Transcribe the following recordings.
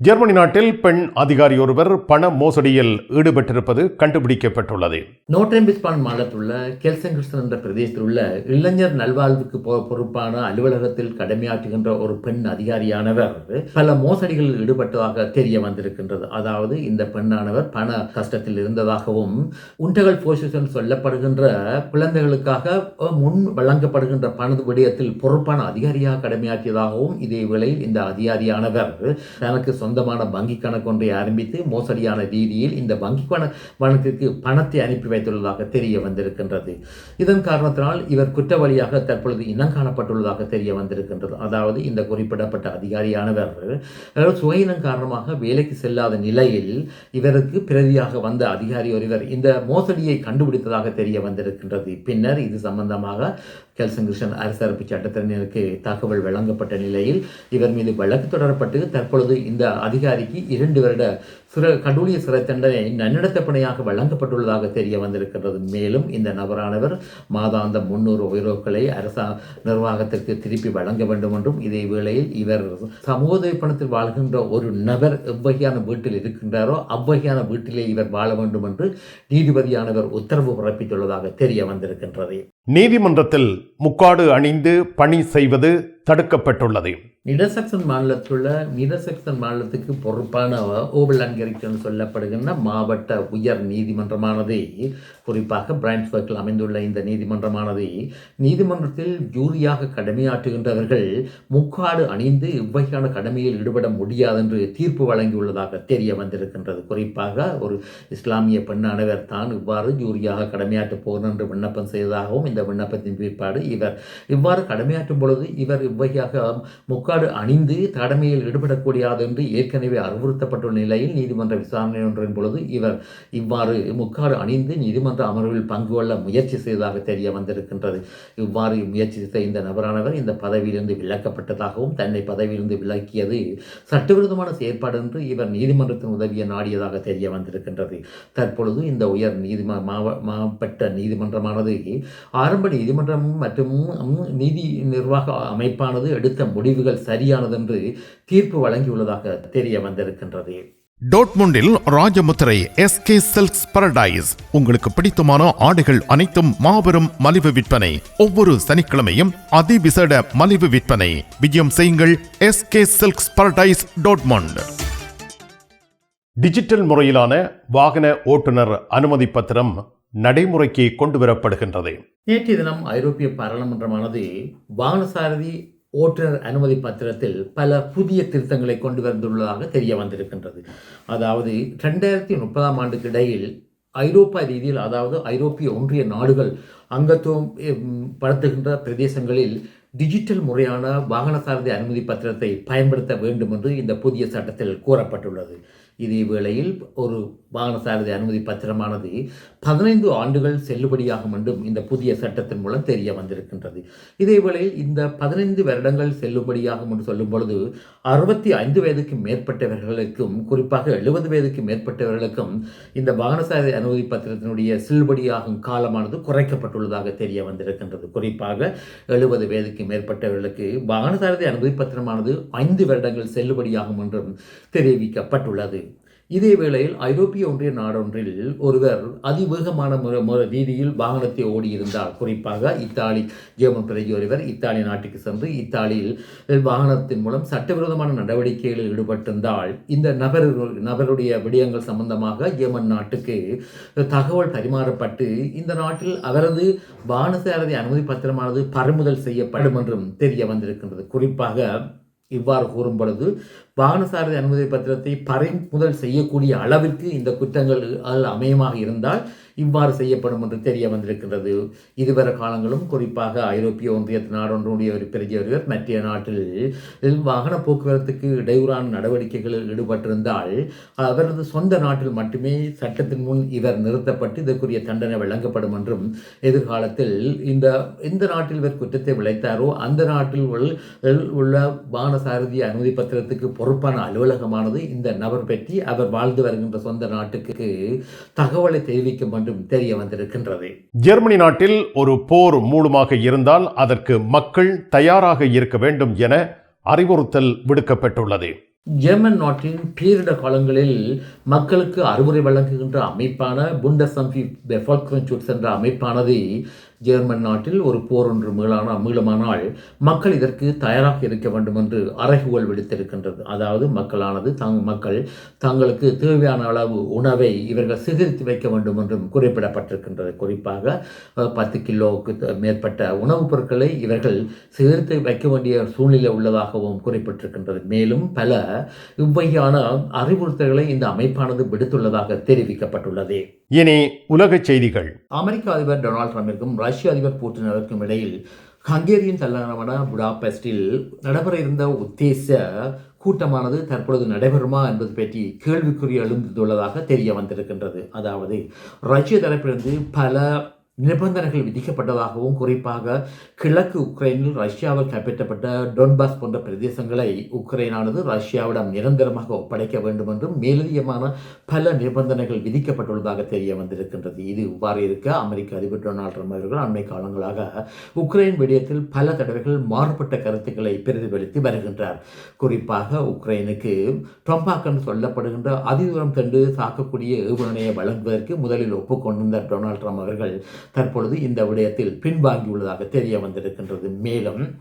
Germany நாட்டில் பெண் அதிகாரி ஒருவர் பண மோசடியில் ஈடுபட்டிருப்பது கண்டுபிடிக்கப்பட்டுள்ளது. நோட்ரம்பிஸ்பான் மாநிலத்தில் கெல்சங்கிருஷ்ணன் என்ற பிரதேசத்தில் உள்ள இளைஞர் நல்வாழ்வுக்கு பொ- பொறுப்பான அலுவலகத்தில் கடமையாற்றுகின்ற ஒரு பெண் அதிகாரியானவர் பல மோசடிகளில் ஈடுபட்டதாக தெரிய வந்திருக்கின்றது. அதாவது இந்த பெண்ணானவர் பண கஷ்டத்தில் இருந்ததாகவும் உண்டகல் போஷன் சொல்லப்படுகின்ற குழந்தைகளுக்காக முன் வழங்கப்படுகின்ற பண விடயத்தில் பொறுப்பான அதிகாரியாக கடமையாற்றியதாகவும் இதே வேளையில் இந்த அதிகாரியானவர் தனக்கு சொந்தமான வங்கி கணக்கு ஒன்றை ஆரம்பித்து மோசடியான ரீதியில் இந்த வங்கி கண- கணக்குக்கு பணத்தை அனுப்பி வைத்துள்ளதாக தெரிய வந்திருக்கின்றது. இதன் காரணத்தினால் இவர் குற்றவாளியாக தற்பொழுது இனம் காணப்பட்டுள்ளதாக தெரிய வந்திருக்கின்றது. அதாவது இந்த குறிப்பிடப்பட்ட அதிகாரியானவர் அஹ், காரணமாக வேலைக்கு செல்லாத நிலையில் இவருக்கு பிரதியாக வந்த அதிகாரி ஒருவர் இந்த மோசடியை கண்டுபிடித்ததாக தெரிய வந்திருக்கின்றது. பின்னர் இது சம்பந்தமாக கெல்சங்கிருஷ்ணன் அரசரப்பு சட்டத்தினருக்கு தகவல் வழங்கப்பட்ட நிலையில் இவர் மீது வழக்கு தொடரப்பட்டு தற்பொழுது இந்த அதிகாரிக்கு இரண்டு வருட சிறை கடூழிய சிறை தண்டனை நன்னடத்தப்பணையாக வழங்கப்பட்டுள்ளதாக தெரிய வந்திருக்கின்றது. மேலும் இந்த நபரானவர் மாதாந்த முன்னூறு உயர்வுகளை அரசா நிர்வாகத்திற்கு திருப்பி வழங்க வேண்டும் என்றும் இதே வேளையில் இவர் சமூக பணத்தில் வாழ்கின்ற ஒரு நபர் எவ்வகையான வீட்டில் இருக்கின்றாரோ அவ்வகையான வீட்டிலே இவர் வாழ வேண்டும் என்று நீதிபதியானவர் உத்தரவு பிறப்பித்துள்ளதாக தெரிய வந்திருக்கின்றது. நீதிமன்றத்தில் முக்காடு அணிந்து பணி செய்வது தடுக்கப்பட்டுள்ளது. நிடசக்சன் மாநிலத்தில் உள்ள நிடசக்சன் மாநிலத்துக்கு பொறுப்பான ஓபல் அங்கீகரிக்கும் சொல்லப்படுகின்ற மாவட்ட உயர் நீதிமன்றமானது குறிப்பாக பிரான்ஸ்பர்க்கில் அமைந்துள்ள இந்த நீதிமன்றமானது நீதிமன்றத்தில் ஜூரியாக கடமையாற்றுகின்றவர்கள் முக்காடு அணிந்து இவ்வகையான கடமையில் ஈடுபட முடியாது என்று தீர்ப்பு வழங்கியுள்ளதாக தெரிய வந்திருக்கின்றது. குறிப்பாக ஒரு இஸ்லாமிய பெண்ணானவர் தான் இவ்வாறு ஜூரியாக கடமையாற்றப் போகிறேன் என்று விண்ணப்பம் செய்ததாகவும் இந்த விண்ணப்பத்தின் பிற்பாடு இவர் இவ்வாறு கடமையாற்றும் பொழுது இவர் இவ்வகையாக முக்காடு அணிந்து கடமையில் ஈடுபடக்கூடியாது என்று ஏற்கனவே அறிவுறுத்தப்பட்டுள்ள நிலையில் நீதிமன்ற விசாரணை ஒன்றின் பொழுது இவர் இவ்வாறு முக்காடு அணிந்து நீதிமன்ற அமர்வில் பங்கு கொள்ள முயற்சி செய்ததாக தெரிய வந்திருக்கின்றது. இவ்வாறு முயற்சி செய்த இந்த நபரானவர் இந்த பதவியிலிருந்து விலக்கப்பட்டதாகவும் தன்னை பதவியிலிருந்து விலக்கியது சட்டவிரோதமான செயற்பாடு என்று இவர் நீதிமன்றத்தின் உதவியை நாடியதாக தெரிய வந்திருக்கின்றது. தற்பொழுது இந்த உயர் நீதிம மாவ மாவட்ட நீதிமன்றமானது ஆரம்ப நீதிமன்றம் மற்றும் நீதி நிர்வாக அமைப்பானது எடுத்த முடிவுகள் சரியானது என்று தீர்ப்பு வழங்கியுள்ளதாக தெரிய வந்திருக்கின்றது. டோட்முண்டில் ராஜமுத்திரை எஸ்கே சில்க்ஸ் பரடைஸ் உங்களுக்கு பிடித்தமான ஆடைகள் அனைத்தும் மாபெரும் மலிவு விற்பனை. ஒவ்வொரு சனிக்கிழமையும் அதிவிசேட மலிவு விற்பனை. விஜயம் செய்யுங்கள் எஸ்கே சில்க்ஸ் பரடைஸ் டோட்மண்ட். டிஜிட்டல் முறையிலான வாகன ஓட்டுநர் அனுமதி பத்திரம் நடைமுறைக்கு கொண்டு வரப்படுகின்றது நேற்றைய தினம் ஐரோப்பிய பாராளுமன்றமானது வாகனசாரதி ஓட்டுநர் அனுமதி பத்திரத்தில் பல புதிய திருத்தங்களை கொண்டு வந்துள்ளதாக தெரிய வந்திருக்கின்றது. அதாவது ரெண்டாயிரத்தி முப்பதாம் ஆண்டுக்கு இடையில் ஐரோப்பா ரீதியில் அதாவது ஐரோப்பிய ஒன்றிய நாடுகள் அங்கத்துவம் படுத்துகின்ற பிரதேசங்களில் டிஜிட்டல் முறையான வாகன சாரதி அனுமதி பத்திரத்தை பயன்படுத்த வேண்டும் என்று இந்த புதிய சட்டத்தில் கூறப்பட்டுள்ளது. இதே வேளையில் ஒரு வாகன சாரதி அனுமதி பத்திரமானது பதினைந்து ஆண்டுகள் செல்லுபடியாகும் என்றும் இந்த புதிய சட்டத்தின் மூலம் தெரிய வந்திருக்கின்றது. இதே வேளையில் இந்த பதினைந்து வருடங்கள் செல்லுபடியாகும் என்று சொல்லும் பொழுது அறுபத்தி ஐந்து வயதுக்கு மேற்பட்டவர்களுக்கும் குறிப்பாக எழுபது வயதுக்கு மேற்பட்டவர்களுக்கும் இந்த வாகன சாரதி அனுமதி பத்திரத்தினுடைய செல்லுபடியாகும் காலமானது குறைக்கப்பட்டுள்ளதாக தெரிய வந்திருக்கின்றது. குறிப்பாக எழுபது வயதுக்கு மேற்பட்டவர்களுக்கு வாகன சாரதி அனுமதி பத்திரமானது ஐந்து வருடங்கள் செல்லுபடியாகும் என்றும் தெரிவிக்கப்பட்டுள்ளது. இதே வேளையில் ஐரோப்பிய ஒன்றிய நாடொன்றில் ஒருவர் அதிவேகமான முறை முறை ரீதியில் வாகனத்தை ஓடியிருந்தார். குறிப்பாக இத்தாலி ஜெர்மன் பிரதி ஒருவர் இத்தாலி நாட்டுக்கு சென்று இத்தாலியில் வாகனத்தின் மூலம் சட்டவிரோதமான நடவடிக்கைகளில் ஈடுபட்டிருந்தால் இந்த நபர் நபருடைய விடயங்கள் சம்பந்தமாக ஜெர்மன் நாட்டுக்கு தகவல் பரிமாறப்பட்டு இந்த நாட்டில் அவரது வாகனசாரதி அனுமதி பத்திரமானது பறிமுதல் செய்யப்படும் என்றும் தெரிய வந்திருக்கின்றது. குறிப்பாக இவ்வாறு கூறும் பொழுது வாகனசாரதி அனுமதி பத்திரத்தை பறிமுதல் செய்யக்கூடிய அளவிற்கு இந்த குற்றங்கள் அமையமாக இருந்தால் இவ்வாறு செய்யப்படும் என்று தெரிய வந்திருக்கின்றது. இதுவரை காலங்களும் குறிப்பாக ஐரோப்பிய ஒன்றிய நாடொன்றுடைய ஒரு பெரிய ஒருவர் மற்ற நாட்டில் வாகன போக்குவரத்துக்கு இடையூறான நடவடிக்கைகளில் ஈடுபட்டிருந்தால் அவரது சொந்த நாட்டில் மட்டுமே சட்டத்தின் முன் இவர் நிறுத்தப்பட்டு இதற்குரிய தண்டனை வழங்கப்படும் என்றும் எதிர்காலத்தில் இந்த எந்த நாட்டில் இவர் குற்றத்தை விளைத்தாரோ அந்த நாட்டில் உள்ள- உள்ள வாகன சாரதி அனுமதி பத்திரத்துக்கு பொறுப்பான அலுவலகமானது இந்த நபர் பற்றி அவர் வாழ்ந்து வருகின்ற சொந்த நாட்டுக்கு தகவலை தெரிவிக்கும் என்றும் தெரிய வந்திருக்கின்றது. ஜெர்மனி நாட்டில் ஒரு போர் மூலமாக இருந்தால் அதற்கு மக்கள் தயாராக இருக்க வேண்டும் என அறிவுறுத்தல் விடுக்கப்பட்டுள்ளது. ஜெர்மன் நாட்டின் பேரிட காலங்களில் மக்களுக்கு அறிவுரை வழங்குகின்ற அமைப்பான புண்டசம்பி என்ற அமைப்பானது ஜெர்மன் நாட்டில் ஒரு போர் ஒன்று மீளான மீளமானால் மக்கள் இதற்கு தயாராக இருக்க வேண்டும் என்று அறைகுகள் விடுத்திருக்கின்றது. அதாவது மக்களானது தங் மக்கள் தங்களுக்கு தேவையான அளவு உணவை இவர்கள் சேகரித்து வைக்க வேண்டும் என்றும் குறிப்பிடப்பட்டிருக்கின்றது. குறிப்பாக பத்து கிலோவுக்கு மேற்பட்ட உணவுப் பொருட்களை இவர்கள் சேகரித்து வைக்க வேண்டிய சூழ்நிலை உள்ளதாகவும் குறிப்பிட்டிருக்கின்றது. மேலும் பல இவ்வகையான அறிவுறுத்தல்களை இந்த அமைப்பானது விடுத்துள்ளதாக தெரிவிக்கப்பட்டுள்ளது. இனி உலகச் செய்திகள். அமெரிக்க அதிபர் டொனால்ட் ட்ரம்பிற்கும் ரஷ்ய அதிபர் பூட்டினருக்கும் இடையில் ஹங்கேரியின் தலைநகரமான புடாபெஸ்டில் நடைபெற இருந்த உத்தேச கூட்டமானது தற்பொழுது நடைபெறுமா என்பது பற்றி கேள்விக்குறி எழுந்துள்ளதாக தெரிய வந்திருக்கின்றது. அதாவது ரஷ்ய தரப்பிலிருந்து பல நிபந்தனைகள் விதிக்கப்பட்டதாகவும் குறிப்பாக கிழக்கு உக்ரைனில் ரஷ்யாவால் கைப்பற்றப்பட்ட டொன்பாஸ் போன்ற பிரதேசங்களை உக்ரைனானது ரஷ்யாவிடம் நிரந்தரமாக ஒப்படைக்க வேண்டும் என்றும் மேலதிகமான பல நிபந்தனைகள் விதிக்கப்பட்டுள்ளதாக தெரிய வந்திருக்கின்றது. இது இவ்வாறு இருக்க அமெரிக்க அதிபர் டொனால்ட் ட்ரம்ப் அவர்கள் அண்மை காலங்களாக உக்ரைன் விடயத்தில் பல தடவைகள் மாறுபட்ட கருத்துக்களை பிரதிபலித்து வருகின்றார். குறிப்பாக உக்ரைனுக்கு டொம்பாக்கன் சொல்லப்படுகின்ற அதிதூரம் தண்டு தாக்கக்கூடிய ஏவுகணையை வழங்குவதற்கு முதலில் ஒப்புக்கொண்டிருந்தார் டொனால்ட் ட்ரம்ப் அவர்கள். தற்பொழுது இந்த விடயத்தில் பின்வாங்கியுள்ளதாக தெரிய வந்திருக்கின்றது. மேலும்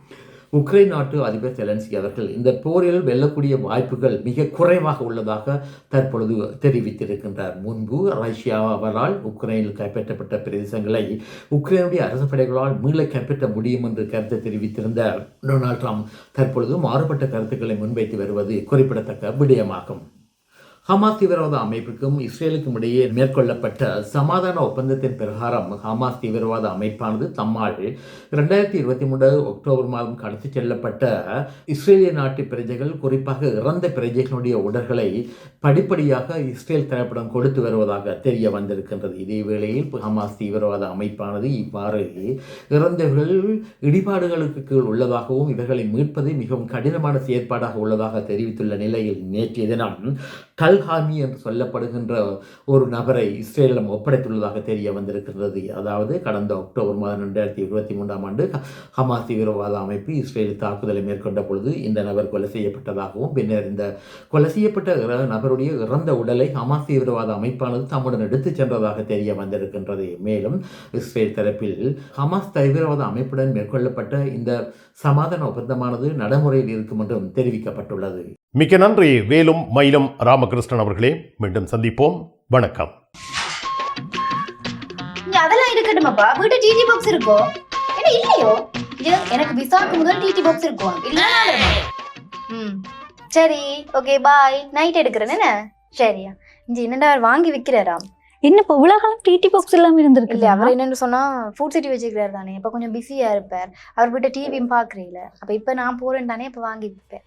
உக்ரைன் நாட்டு அதிபர் செலன்ஸ்கி அவர்கள் இந்த போரில் வெல்லக்கூடிய வாய்ப்புகள் மிக குறைவாக உள்ளதாக தற்பொழுது தெரிவித்திருக்கின்றார். முன்பு ரஷ்யாவால் உக்ரைனில் கைப்பற்றப்பட்ட பிரதேசங்களை உக்ரைனுடைய அரசு படைகளால் மீள கைப்பற்ற முடியும் என்று கருத்து தெரிவித்திருந்த டொனால்ட் ட்ரம்ப் தற்பொழுது மாறுபட்ட கருத்துக்களை முன்வைத்து வருவது குறிப்பிடத்தக்க விடயமாகும். ஹமாஸ் தீவிரவாத அமைப்புக்கும் இஸ்ரேலுக்கும் இடையே மேற்கொள்ளப்பட்ட சமாதான ஒப்பந்தத்தின் பிரகாரம் ஹமாஸ் தீவிரவாத அமைப்பானது தம்மால் இரண்டாயிரத்தி இருபத்தி மூன்று அக்டோபர் மாதம் கடத்தி செல்லப்பட்ட இஸ்ரேலிய நாட்டு பிரஜைகள் குறிப்பாக இறந்த பிரஜைகளுடைய உடல்களை படிப்படியாக இஸ்ரேல் தரப்பிடம் கொடுத்து வருவதாக தெரிய வந்திருக்கின்றது. இதே வேளையில் ஹமாஸ் தீவிரவாத அமைப்பானது இவ்வாறு இறந்தவர்கள் இடிபாடுகளுக்கு கீழ் உள்ளதாகவும் இவர்களை மீட்பது மிகவும் கடினமான செயற்பாடாக உள்ளதாக தெரிவித்துள்ள நிலையில் நேற்றைய தினம் கல்ஹாமி என்று சொல்லப்படுகின்ற ஒரு நபரை இஸ்ரேலிடம் ஒப்படைத்துள்ளதாக தெரிய வந்திருக்கின்றது அதாவது கடந்த அக்டோபர் மாதம் ரெண்டாயிரத்தி இருபத்தி மூன்றாம் ஆண்டு ஹமாஸ் தீவிரவாத அமைப்பு இஸ்ரேலில் தாக்குதலை மேற்கொண்ட பொழுது இந்த நபர் கொலை செய்யப்பட்டதாகவும் பின்னர் இந்த கொலை செய்யப்பட்ட நபருடைய இறந்த உடலை ஹமாஸ் தீவிரவாத அமைப்பானது தம்முடன் எடுத்துச் சென்றதாக தெரிய வந்திருக்கின்றது. மேலும் இஸ்ரேல் தரப்பில் ஹமாஸ் தீவிரவாத அமைப்புடன் மேற்கொள்ளப்பட்ட இந்த சமாதான ஒப்பந்தமானது நடைமுறையில் இருக்கும் என்றும் தெரிவிக்கப்பட்டுள்ளது. மிக்க நன்றி. வேலும் மயிலும் ராமகிருஷ்ணன் அவர்களே. மீண்டும் சந்திப்போம். வணக்கம். அதெல்லாம் இருக்கட்டுமாப்பா. வீட்டு டிடி பாக்ஸ் இருக்கோ? என்ன இல்லையோ? எனக்கு விசாக்கு முதல் டிடி பாக்ஸ் இருக்கும் இல்ல. ம். சரி. ஓகே பாய் நைட் எடுக்கிறேன். என்ன? சரியா இங்க என்னடா அவர் வாங்கி விக்கிறாராம்? என்ன இப்போ இவ்வளவு காலம் டிடி பாக்ஸ் இல்லாம இருந்திருக்கு இல்ல அவர் என்னன்னு சொன்னா ஃபுட் சிட்டி வச்சுக்கிறாரு தானே. இப்ப கொஞ்சம் பிஸியா இருப்பார். அவர் வீட்டை டிவியும் பாக்குறீல அப்ப இப்ப நான் போறேன் தானே இப்ப வாங்கி விப்பேன்.